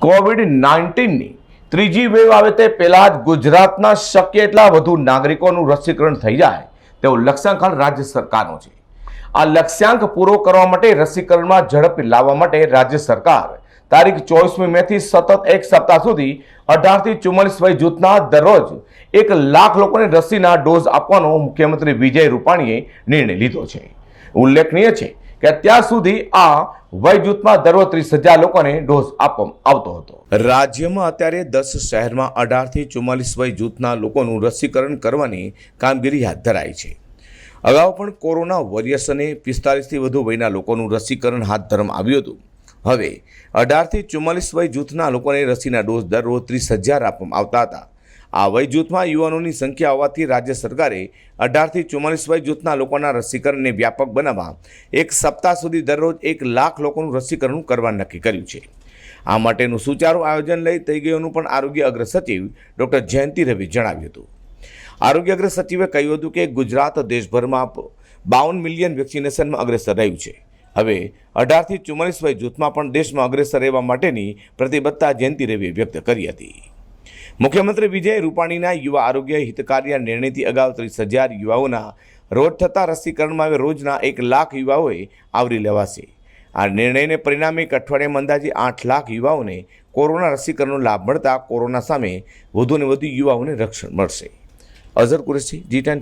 Covid નાઇન્ટીનની ત્રીજી wave આવે તે પહેલાં જ ગુજરાતના શક્ય એટલા વધુ નાગરિકોનું રસીકરણ થઈ જાય તેવો લક્ષ્યાંક હાલ રાજ્ય સરકારનો છે. આ લક્ષ્યાંક પૂરો કરવા માટે રસીકરણમાં ઝડપ લાવવા માટે રાજ્ય સરકાર તારીખ ચોવીસમી મેથી સતત એક સપ્તાહ સુધી અઢારથી ચુમ્માલીસ વય જૂથના દરરોજ એક લાખ લોકોને રસીના ડોઝ આપવાનો મુખ્યમંત્રી વિજય રૂપાણીએ નિર્ણય લીધો છે. ઉલ્લેખનીય છે કે અત્યાર સુધી આ વય જૂથમાં દરરોજ ત્રીસ હજાર લોકોને ડોઝ આપવામાં આવતો હતો. રાજ્યમાં અત્યારે દસ શહેરમાં અઢારથી ચુમ્માલીસ વય જૂથના લોકોનું રસીકરણ કરવાની કામગીરી હાથ ધરાઈ છે. અગાઉ પણ કોરોના વોરિયર્સ અને પિસ્તાલીસથી વધુ વયના લોકોનું રસીકરણ હાથ ધરવામાં આવ્યું હતું. હવે અઢારથી ચુમ્માલીસ વય જૂથના લોકોને રસીના ડોઝ દરરોજ ત્રીસ હજાર આપવામાં આવતા હતા. આ વય જૂથમાં યુવાનોની સંખ્યા હોવાથી રાજ્ય સરકારે અઢારથી ચુમ્માલીસ વય જૂથના લોકોના રસીકરણને વ્યાપક બનાવવા એક સપ્તાહ સુધી દરરોજ એક લાખ લોકોનું રસીકરણ કરવા નક્કી કર્યું છે. આ માટેનું સુચારું આયોજન લઈ થઈ ગયોનું પણ આરોગ્ય અગ્ર સચિવ ડૉક્ટર જયંતિ રવિ જણાવ્યું હતું. આરોગ્ય અગ્ર સચિવે કહ્યું હતું કે ગુજરાત દેશભરમાં બાવન મિલિયન વેક્સિનેશનમાં અગ્રેસર રહ્યું છે. હવે અઢારથી ચુમ્માલીસ વય જૂથમાં પણ દેશમાં અગ્રેસર રહેવા માટેની પ્રતિબદ્ધતા જયંતિ રવિએ વ્યક્ત કરી હતી. મુખ્યમંત્રી વિજય રૂપાણીના યુવા આરોગ્ય હિતકાર્ય નિર્ણયથી અગાઉ ત્રીસ હજાર યુવાઓના રોજ થતા રસીકરણમાં હવે રોજના એક લાખ યુવાઓએ આવરી લેવાશે. આ નિર્ણયને પરિણામે એક અઠવાડિયામાં અંદાજે આઠ લાખ યુવાઓને કોરોના રસીકરણનો લાભ મળતા કોરોના સામે વધુને વધુ યુવાઓને રક્ષણ મળશે. અઝર કુરેશી, જી ટેન